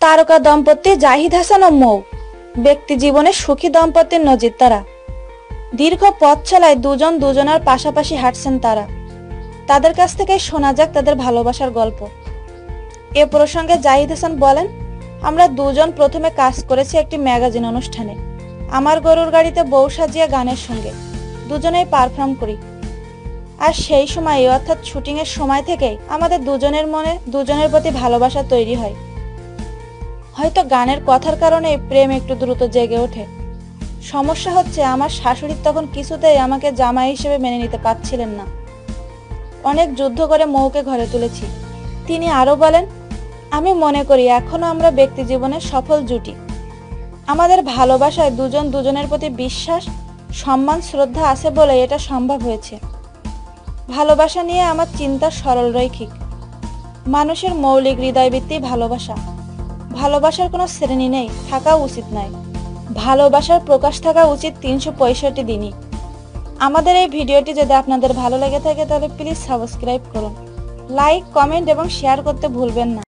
তারকা দম্পতি জাহিদ হাসান ও মৌ। ব্যক্তি জীবনে সুখী দম্পতির নজির তারা। দীর্ঘ পথ চলায় দুজন দুজনের পাশাপাশি হাঁটছেন তারা। তাদের কাছ থেকে শোনা যাক তাদের ভালোবাসার গল্প। এ প্রসঙ্গে জাহিদ হাসান বলেন, আমরা দুজন প্রথমে কাজ করেছি একটি ম্যাগাজিন অনুষ্ঠানে। আমার গরুর গাড়িতে বউ সাজিয়া গানের সঙ্গে। দুজনেই পারফর্ম করি। আর সেই সময় অর্থাৎ শুটিং এর সময় থেকেই আমাদের দুজনের মনে, দুজনের প্রতি ভালোবাসা তৈরি হয়। হয়তো গানের কথার কারণে প্রেম একটু দ্রুত জেগে ওঠে। সমস্যা হচ্ছে, আমার শাশুড়ি তখন কিছুতেই আমাকে জামাই হিসেবে মেনে নিতে পারছিলেন না। অনেক যুদ্ধ করে মৌকে ঘরে তুলেছি। তিনি আরও বলেন, আমি মনে করি এখনও আমরা ব্যক্তি জীবনে সফল জুটি। আমাদের ভালোবাসায় দুজন দুজনের প্রতি বিশ্বাস সম্মান, শ্রদ্ধা আছে বলে এটা সম্ভব হয়েছে। ভালোবাসা নিয়ে আমার চিন্তা সরল রৈখিক। মানুষের মৌলিক হৃদয়বৃত্তি ভালোবাসা। ভালোবাসার কোনো শ্রেণি নেই, থাকা উচিত নয় ভালোবাসার প্রকাশ থাকা উচিত তিনশো পঁয়ষট্টি দিনই। আমাদের এই ভিডিওটি যদি আপনাদের ভালো লেগে থাকে তাহলে প্লিজ সাবস্ক্রাইব করুন। লাইক, কমেন্ট এবং শেয়ার করতে ভুলবেন না।